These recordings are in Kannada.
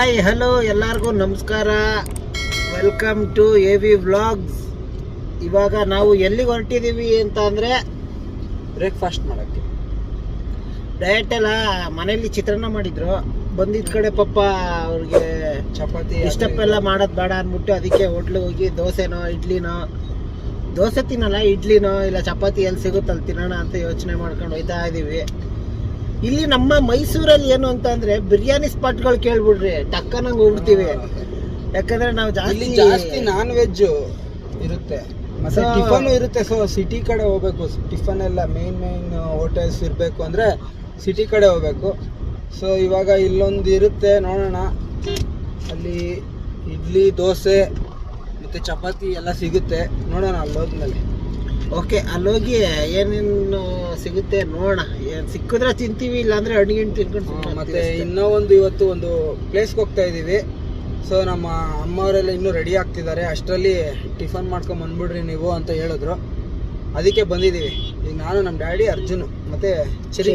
ಹಾಯ್ ಹಲೋ ಎಲ್ಲರಿಗೂ ನಮಸ್ಕಾರ. Welcome to A V vlogs ಇವಾಗ ನಾವು ಎಲ್ಲಿಗೆ ಹೊರಟಿದ್ದೀವಿ ಅಂತ ಅಂದರೆ ಬ್ರೇಕ್ಫಾಸ್ಟ್ ಮಾಡೋಕ್ಕೆ. ಡೈರೆಕ್ಟೆಲ್ಲ ಮನೆಯಲ್ಲಿ ಮನೇಲಿ ಚಿತ್ರಾನ್ನ ಮಾಡಿದ್ರು. ಬಂದಿದ್ದ ಕಡೆ ಪಪ್ಪ ಅವ್ರಿಗೆ ಚಪಾತಿ ಇಷ್ಟಪ್ಪೆಲ್ಲ ಮಾಡೋದು ಬೇಡ ಅಂದ್ಬಿಟ್ಟು ಅದಕ್ಕೆ ಹೋಟ್ಲಿಗೆ ಹೋಗಿ ದೋಸೆನೋ ಇಡ್ಲಿನೋ. ದೋಸೆ ತಿನ್ನಲ್ಲ ಇಡ್ಲಿನೋ ಇಲ್ಲ ಚಪಾತಿ ಎಲ್ಲಿ ಸಿಗುತ್ತಲ್ಲಿ ತಿನ್ನೋಣ ಅಂತ ಯೋಚನೆ ಮಾಡ್ಕೊಂಡು ಹೋಯ್ತಾ ಇದ್ದೀವಿ ಇಲ್ಲಿ ನಮ್ಮ ಮೈಸೂರಲ್ಲಿ ಏನು ಅಂತ ಅಂದ್ರೆ ಬಿರಿಯಾನಿ ಸ್ಪಾಟ್ಗಳು ಕೇಳ್ಬಿಡ್ರಿ ಟಕ್ಕನಂಗ್ ಹೋಗ್ಬಿಡ್ತೀವಿ. ಯಾಕಂದ್ರೆ ನಾವು ಜಾಸ್ತಿ ಜಾಸ್ತಿ ನಾನ್ ವೆಜ್ ಇರುತ್ತೆ. ಮತ್ತೆ ಟಿಫನ್ ಇರುತ್ತೆ. ಸೊ ಸಿಟಿ ಕಡೆ ಹೋಗ್ಬೇಕು. ಟಿಫನ್ ಎಲ್ಲ ಮೇನ್ ಮೇನ್ ಹೋಟೆಲ್ಸ್ ಇರಬೇಕು ಅಂದ್ರೆ ಸಿಟಿ ಕಡೆ ಹೋಗ್ಬೇಕು. ಸೊ ಇವಾಗ ಇಲ್ಲೊಂದು ಇರುತ್ತೆ ನೋಡೋಣ. ಅಲ್ಲಿ ಇಡ್ಲಿ ದೋಸೆ ಮತ್ತೆ ಚಪಾತಿ ಎಲ್ಲ ಸಿಗುತ್ತೆ. ನೋಡೋಣ ಅಲ್ಲಿ ಹೋದ್ಮೇಲೆ ಓಕೆ ಅಲ್ಲೋಗಿ ಏನೇನು ಸಿಗುತ್ತೆ ನೋಡೋಣ. ಏನ್ ಸಿಕ್ಕಿದ್ರೆ ತಿಂತೀವಿ ಇಲ್ಲಾಂದ್ರೆ ಅಡುಗೆ ತಿನ್ಕೊಂಡು ಮತ್ತೆ. ಇನ್ನೂ ಒಂದು ಇವತ್ತು ಒಂದು ಪ್ಲೇಸ್ಗೆ ಹೋಗ್ತಾ ಇದ್ದೀವಿ. ಸೊ ನಮ್ಮ ಅಮ್ಮವರೆಲ್ಲ ಇನ್ನೂ ರೆಡಿ ಆಗ್ತಿದ್ದಾರೆ. ಅಷ್ಟರಲ್ಲಿ ಟಿಫನ್ ಮಾಡ್ಕೊಂಡು ಬಂದ್ಬಿಡ್ರಿ ನೀವು ಅಂತ ಹೇಳಿದ್ರು. ಅದಕ್ಕೆ ಬಂದಿದ್ದೀವಿ. ಈಗ ನಾನು ನಮ್ಮ ಡ್ಯಾಡಿ ಅರ್ಜುನ್ ಮತ್ತೆ ಚರಿ.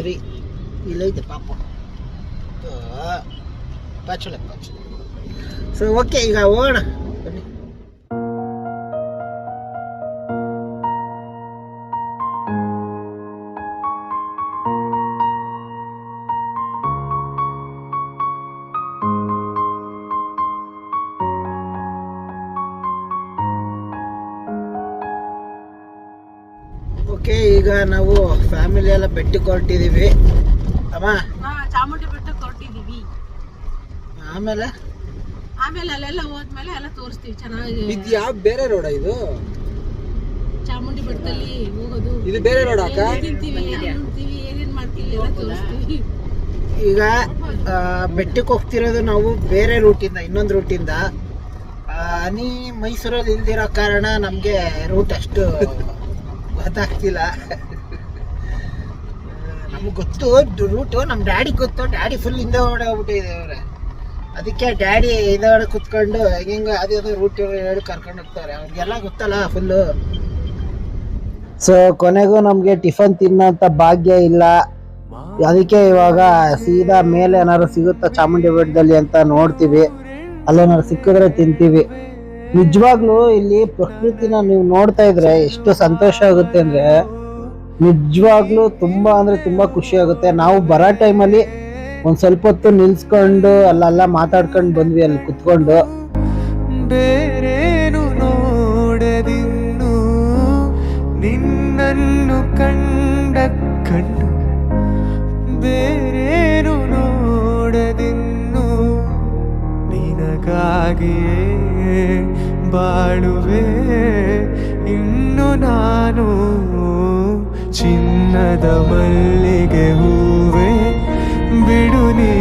ಇಲ್ಲೈತೆ ಪಾಪ. ಸೊ ಓಕೆ ಈಗ ಹೋಗೋಣ. ಈಗ ನಾವು ಫ್ಯಾಮಿಲಿ ಎಲ್ಲ ಬೆಟ್ಟಕ್ಕೆ ಕೊರಟಿದೀವಿ. ಅಮ್ಮ? ಹಾ ಚಾಮುಂಡಿ ಬೆಟ್ಟಕ್ಕೆ ಹೊರಟಿದೀವಿ ಆಮೇಲೆ? ಆಮೇಲೆ ಅಲ್ಲೆಲ್ಲ ಹೋದ್ಮೇಲೆ ಎಲ್ಲ ತೋರಿಸ್ತೀವಿ ಚೆನ್ನಾಗಿ. ಇದು ಯಾವ ಬೇರೆ ರೋಡ ಇದು? ಚಾಮುಂಡಿ ಬೆಟ್ಟದಲ್ಲಿ ಹೋಗೋದು. ಇದು ಬೇರೆ ರೋಡ್ ಅಕ್ಕ? ತಿಂತೀವಿ ಏನ್ ಏನೇನ್ ಮಾಡ್ತೀವಿ ಎಲ್ಲ ತೋರಿಸ್ತೀವಿ. ಈಗ ಬೆಟ್ಟಕ್ಕೆ ಹೋಗ್ತಿರೋದು ನಾವು ಬೇರೆ ರೂಟಿಂದ ಇನ್ನೊಂದು ರೂಟಿಂದ. ಅನಿ ಮೈಸೂರಲ್ಲಿ ಇಲ್ದಿರೋ ಕಾರಣ ನಮಗೆ ರೂಟ್ ಅಷ್ಟು ಗೊತ್ತಾಗ್ತಿಲ್ಲ ನಮ್ಗೆ ಗೊತ್ತು ರೂಟು ನಮ್ಮ ಡ್ಯಾಡಿ ಗೊತ್ತು ಡ್ಯಾಡಿ ಫುಲ್ ಹಿಂದೆ ಹೊಡೆ ಹೋಗ್ಬಿಟ್ಟಿದೆ ಅದಕ್ಕೆ ಡ್ಯಾಡಿ ಹಿಂದೆ ಕುತ್ಕೊಂಡು ಹೆಂಗೆ ಅದೇ ರೂಟ್ ಹೇಳಿ ಕರ್ಕೊಂಡು ಹೋಗ್ತಾರೆ. ಅವ್ರಿಗೆಲ್ಲ ಗೊತ್ತಲ್ಲ ಫುಲ್ಲು ಸೊ ಕೊನೆಗೂ ನಮಗೆ ಟಿಫನ್ ತಿನ್ನೋಂಥ ಭಾಗ್ಯ ಇಲ್ಲ. ಅದಕ್ಕೆ ಇವಾಗ ಸೀದಾ ಮೇಲೆ ಏನಾದ್ರು ಸಿಗುತ್ತಾ ಚಾಮುಂಡಿ ಬೆಟ್ಟದಲ್ಲಿ ಅಂತ ನೋಡ್ತೀವಿ. ಅಲ್ಲೇನಾದ್ರು ಸಿಕ್ಕಿದ್ರೆ ತಿಂತೀವಿ. ನಿಜವಾಗ್ಲೂ ಇಲ್ಲಿ ಪ್ರಕೃತಿನ ನೀವು ನೋಡ್ತಾ ಇದ್ರೆ ಎಷ್ಟು ಸಂತೋಷ ಆಗುತ್ತೆ ಅಂದ್ರೆ ನಿಜವಾಗ್ಲೂ ತುಂಬಾ ಅಂದ್ರೆ ತುಂಬಾ ಖುಷಿ ಆಗುತ್ತೆ. ನಾವು ಬರೋ ಟೈಮಲ್ಲಿ ಒಂದ್ ಸ್ವಲ್ಪ ಹೊತ್ತು ನಿಲ್ಸ್ಕೊಂಡು ಅಲ್ಲೆಲ್ಲ ಮಾತಾಡ್ಕೊಂಡು ಬಂದ್ವಿ, ಅಲ್ಲಿ ಕುತ್ಕೊಂಡು. ಬೇರೇನು ನೋಡದಿನ್ನು ನಿನ್ನನ್ನು ಕಂಡ ಕಣ್ಣು ಬೇರೇನು ನಿನಗಾಗಿಯೇ ಬಾಳುವೆ. ಇನ್ನು ನಾನು ಚಿನ್ನದ ಮಲ್ಲಿಗೆ ಹೂವೆ. ಬಿಡು ನೀ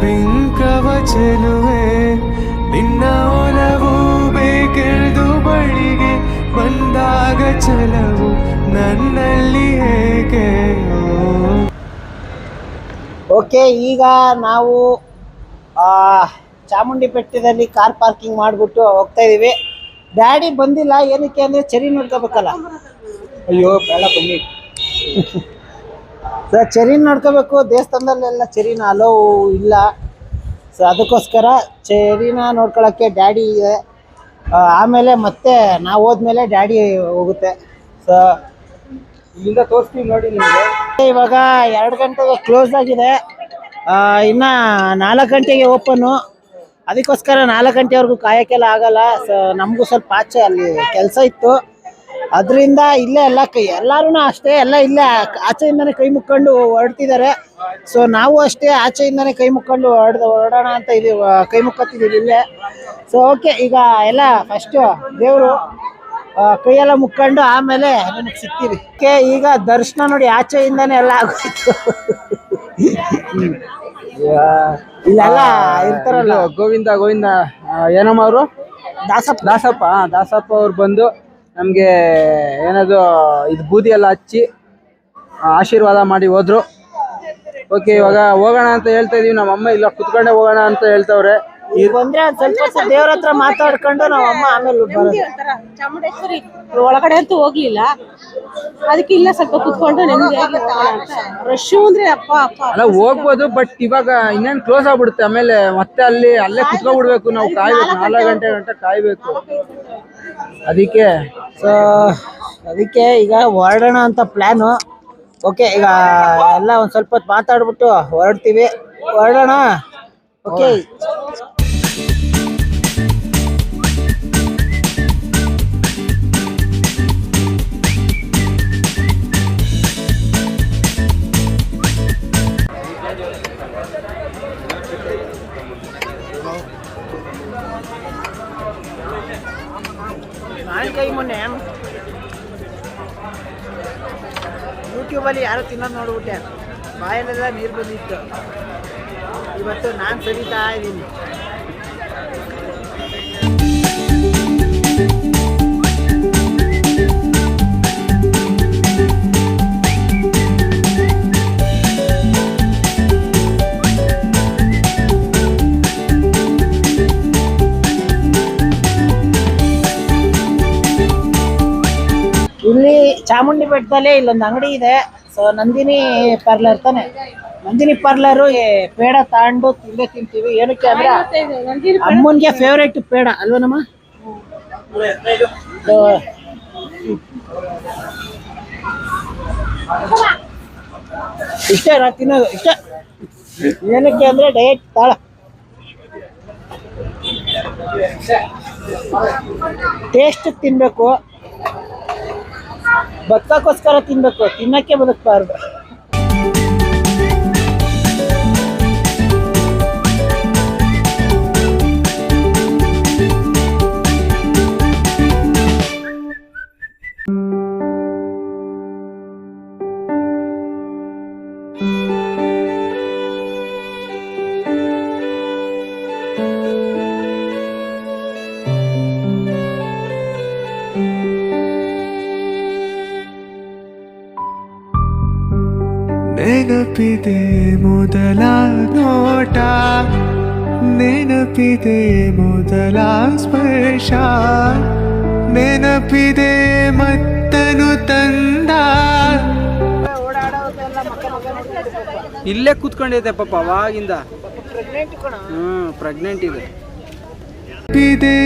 ಬಿಂಕವ ಚೆಲುವೆ ನಿನ್ನ ಒಲವು ಬೇಕೆಳೆದು ಬಳಿಗೆ ಬಂದಾಗ ಚಲವು ನನ್ನಲ್ಲಿ ಹೇಗೆ ಓಕೆ ಈಗ ನಾವು ಆ, ಚಾಮುಂಡಿ ಬೆಟ್ಟದಲ್ಲಿ ಕಾರ್ ಪಾರ್ಕಿಂಗ್ ಮಾಡಿಬಿಟ್ಟು ಹೋಗ್ತಾ ಇದೀವಿ. ಡ್ಯಾಡಿ ಬಂದಿಲ್ಲ ಏನಕ್ಕೆ ಅಂದ್ರೆ ಚರಿ ನೋಡ್ಕೋಬೇಕಲ್ಲ. ಅಯ್ಯೋ ಬೇಡ ಬನ್ನಿ. ಸರ್ ಚರಿ ನೋಡ್ಕೋಬೇಕು ದೇವಸ್ಥಾನದಲ್ಲೆಲ್ಲ ಚರಿನ ಅಲೋ ಇಲ್ಲ. ಸೊ ಅದಕ್ಕೋಸ್ಕರ ಚರಿನ ನೋಡ್ಕೊಳಕ್ಕೆ ಡ್ಯಾಡಿ ಇದೆ. ಆಮೇಲೆ ಮತ್ತೆ ನಾವು ಹೋದ್ಮೇಲೆ ಡ್ಯಾಡಿ ಹೋಗುತ್ತೆ. ಸೊ ಇಲ್ಲಿಂದ ತೋರಿಸ್ತೀವಿ ನೋಡಿ ನಿಮಗೆ. ಇವಾಗ ಎರಡು ಗಂಟೆಗೆ ಕ್ಲೋಸ್ ಆಗಿದೆ. ಇನ್ನು ಇನ್ನ ನಾಲ್ಕು ಗಂಟೆಗೆ ಓಪನ್ನು ಅದಕ್ಕೋಸ್ಕರ ನಾಲ್ಕು ಗಂಟೆವರೆಗೂ ಕಾಯೋಕ್ಕೆಲ್ಲ ಆಗಲ್ಲ. ಸೊ, ನಮಗೂ ಸ್ವಲ್ಪ ಆಚೆ ಅಲ್ಲಿ ಕೆಲಸ ಇತ್ತು. ಅದರಿಂದ ಇಲ್ಲೇ ಎಲ್ಲ ಕೈ ಎಲ್ಲರೂ ಅಷ್ಟೇ, ಎಲ್ಲ ಇಲ್ಲೇ ಆಚೆಯಿಂದನೇ ಕೈ ಮುಕ್ಕೊಂಡು ಹೊರಡ್ತಿದ್ದಾರೆ. ಸೊ, ನಾವು ಅಷ್ಟೇ ಆಚೆಯಿಂದನೇ ಕೈ ಮುಕ್ಕೊಂಡು ಹೊರಡ್ ಹೊರಡೋಣ ಅಂತ ಇಲ್ಲಿ ಕೈ ಮುಕ್ಕೊತಿದ್ದೀವಿ ಇಲ್ಲೇ. ಸೊ, ಓಕೆ, ಈಗ ಎಲ್ಲ ಫಸ್ಟು ದೇವರು ಕೈಯೆಲ್ಲ ಮುಕ್ಕೊಂಡು ಆಮೇಲೆ ನಮಗೆ ಸಿಗ್ತೀವಿ. ಓಕೆ, ಈಗ ದರ್ಶನ ನೋಡಿ ಆಚೆಯಿಂದನೇ ಎಲ್ಲ ಆಗೋಯ್ತು. ಇಲ್ಲೆಲ್ಲ ಇರ್ತಾರಲ್ಲ. ಗೋವಿಂದ ಗೋವಿಂದ ಏನಮ್ಮ ಅವರು? ದಾಸಪ್ಪ. ದಾಸಪ್ಪ ದಾಸಪ್ಪ ಅವ್ರು ಬಂದು ನಮಗೆ ಏನದು ಇದು ಬೂದಿ ಎಲ್ಲ ಹಚ್ಚಿ ಆಶೀರ್ವಾದ ಮಾಡಿ ಹೋದ್ರು. ಓಕೆ ಇವಾಗ ಹೋಗೋಣ ಅಂತ ಹೇಳ್ತಾ ಇದೀವಿ. ನಮ್ಮ ಅಮ್ಮ ಇಲ್ಲ ಕುತ್ಕೊಂಡೆ ಹೋಗೋಣ ಅಂತ ಹೇಳ್ತವ್ರೆ. ಈಗ ಬಂದ್ರೆ ಒಂದ್ ಸ್ವಲ್ಪ ಹೊತ್ತು ದೇವ್ರ ಹತ್ರ ಮಾತಾಡ್ಕೊಂಡು ನಾವು ಅಮ್ಮ ಆಮೇಲೆ ಬರೋದು. ಚಾಮುಂಡೇಶ್ವರಿ ಒಳಗಡೆ ಅಂತೂ ಹೋಗ್ಲಿಲ್ಲ. ಅದಕ್ಕೆ ಇಲ್ಲ ಸ್ವಲ್ಪ ಕುತ್ಕೊಂಡು ನೆಮ್ಮದಿಯಾಗಿ ರಶ್ ಅಂದ್ರೆ ಅಪ್ಪ ಅಪ್ಪ. ಅಲ್ಲ ಹೋಗ್ಬೋದು ಬಟ್ ಇವಾಗ ಇನ್ನೇನ್ ಕ್ಲೋಸ್ ಆಗ್ಬಿಡುತ್ತೆ. ಆಮೇಲೆ ಮತ್ತೆ ಅಲ್ಲಿ ಅಲ್ಲೇ ಕುತ್ಕೊಂಡ್ಬಿಡ್ಬೇಕು ನಾವು ಕಾಯ್ಬೇಕು ನಾಲ್ಕು ಗಂಟೆ ಗಂಟೆ ಕಾಯ್ಬೇಕು. ಅದಕ್ಕೆ ಸೊ ಅದಕ್ಕೆ ಈಗ ಹೊರಡೋಣ ಅಂತ ಪ್ಲಾನು ಓಕೆ ಈಗ ಎಲ್ಲ ಒಂದು ಸ್ವಲ್ಪ ಹೊತ್ತು ಮಾತಾಡ್ಬಿಟ್ಟು ಹೊರಡ್ತೀವಿ. ಹೊರಡೋಣ? ಓಕೆ ಕೈ ಮೊನ್ನೆ. ಯೂಟ್ಯೂಬಲ್ಲಿ ಯಾರು ತಿನ್ನೋದು ನೋಡ್ಬಿಟ್ಟೆ. ಬಾಯಲ್ಲೆಲ್ಲ ನೀರು ಬಂದಿತ್ತು. ಇವತ್ತು ನಾನು ಸರಿತಾ ಇದ್ದೀನಿ. ಚಾಮುಂಡಿ ಬೆಟ್ಟದಲ್ಲೇ ಇಲ್ಲೊಂದು ಅಂಗಡಿ ಇದೆ. ಸೊ ನಂದಿನಿ ಪಾರ್ಲರ್ ತಾನೆ. ನಂದಿನಿ ಪಾರ್ಲರು ಪೇಡ ತಾಂಡು ತಿಂದೇ ತಿಂತೀವಿ. ಏನಕ್ಕೆ ಅಂದ್ರೆ ಅಮ್ಮನ್ಗೆ ಫೇವ್ರೇಟ್ ಪೇಡ ಅಲ್ವನಮ್ಮ ನಮ್ಮ? ಇಷ್ಟೇ ನಾ ತಿನ್ನೋದು ಇಷ್ಟ. ಏನಕ್ಕೆ ಅಂದ್ರೆ ಡಯಟ್ ತಾಳ. ಟೇಸ್ಟ್ ತಿನ್ಬೇಕು. ಬದುಕಕ್ಕೋಸ್ಕರ ತಿನ್ಬೇಕು ತಿನ್ನಕ್ಕೆ ಬದುಕಬಾರ್ದು. ನೆನಪಿದೆ ಮೊದಲ ನೋಟ. ನೆನಪಿದೆ ಮೊದಲ ಸ್ಪರ್ಶ. ನೆನಪಿದೆ ಮತ್ತನು ತಂದ. ಇಲ್ಲೇ ಕೂತ್ಕೊಂಡೈತೆ ಪಾಪ ಅವಾಗಿಂದ. ಹ್ಮ್ ಪ್ರೆಗ್ನೆಂಟ್ ಇದೆ ನೆನಪಿದೆ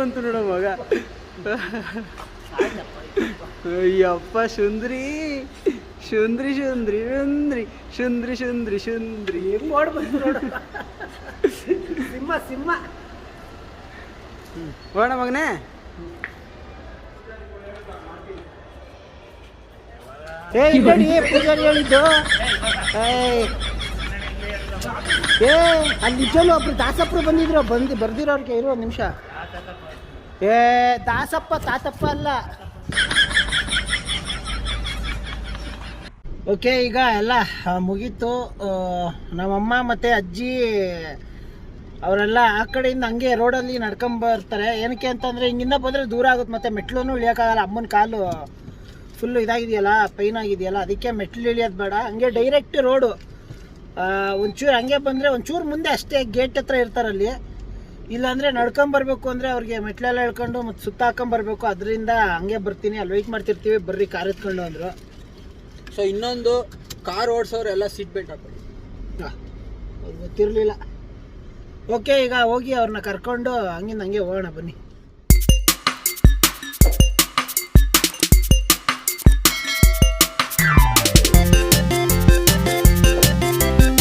ಬಂತು ನೋಡ ಮಗ. ಅಯ್ಯಪ್ಪ ಸುಂದ್ರಿ. ಸುಂದ್ರಿ ಶುಂದ್ರಿ ಶುಂದ್ರಿ ಸುಂದ್ರಿ ಸುಂದ್ರಿ ಶುಂದ್ರಿ ಓಡ್ ಮಾಡ್ಬೋದು ನೋಡು. ಸಿಂಹ ಸಿಂಹ. ಹೋಣ ಮಗನೇ. ಏ ನೋಡಿ ಪೂಜಾರಿ ಹೇಳಿದ್ದು. ಏಯ್. ಏ ಅಲ್ಲಿ ನಿಜವಲ್ಲೂ ಒಬ್ರು ದಾಸಪ್ಪರು ಬಂದಿದ್ರು. ಬಂದು ಬರ್ದಿರೋರ್ಗೆ ಇರೋ ನಿಮಿಷ. ಏ, ದಾಸಪ್ಪ, ತಾತಪ್ಪ ಅಲ್ಲ. ಓಕೆ ಈಗ ಎಲ್ಲ ಮುಗೀತು. ನಮ್ಮಮ್ಮ ಮತ್ತು ಅಜ್ಜಿ, ಅವರೆಲ್ಲ ಆ ಕಡೆಯಿಂದ ಹಂಗೆ ರೋಡಲ್ಲಿ ನಡ್ಕೊಂಬರ್ತಾರೆ ಏನಕ್ಕೆ ಅಂತಂದರೆ, ಹಿಂಗಿಂದ ಬಂದರೆ ದೂರ ಆಗುತ್ತೆ. ಮತ್ತು ಮೆಟ್ಲು ಇಳಿಯೋಕ್ಕಾಗಲ್ಲ. ಅಮ್ಮನ ಕಾಲು ಫುಲ್ಲು ಇದಾಗಿದೆಯಲ್ಲ ಪೈನ್ ಆಗಿದೆಯಲ್ಲ. ಅದಕ್ಕೆ ಮೆಟ್ಲು ಇಳಿಯೋದು ಬೇಡ. ಹಂಗೆ ಡೈರೆಕ್ಟ್ ರೋಡು ಒಂಚೂರು ಹಂಗೆ ಬಂದರೆ ಒಂಚೂರು ಮುಂದೆ ಅಷ್ಟೇ ಗೇಟ್ ಹತ್ರ ಇರ್ತಾರಲ್ಲಿ. ಇಲ್ಲಾಂದರೆ ನಡ್ಕೊಂಬರ್ಬೇಕು ಅಂದರೆ ಅವ್ರಿಗೆ ಮೆಟ್ಲೆಲ್ಲ ಹೇಳ್ಕೊಂಡು ಮತ್ತು ಸುತ್ತ ಹಾಕೊಂಬರ್ಬೇಕು ಅದರಿಂದ ಹಂಗೆ ಬರ್ತೀನಿ. ಅಲ್ಲಿ ವೆಯ್ಟ್ ಮಾಡ್ತಿರ್ತೀವಿ. ಬರ್ರಿ ಕಾರ್ ಎತ್ಕೊಂಡು ಅಂದರು. ಸೊ ಇನ್ನೊಂದು ಕಾರ್ ಓಡಿಸೋರು ಎಲ್ಲ ಸೀಟ್ ಬೆಲ್ಟ್ ಹಾಕೊಳ್ಳಿ ಗೊತ್ತಿರಲಿಲ್ಲ. ಓಕೆ ಈಗ ಹೋಗಿ ಅವ್ರನ್ನ ಕರ್ಕೊಂಡು ಹಂಗಿಂದ ಹಂಗೆ ಹೋಗೋಣ ಬನ್ನಿ.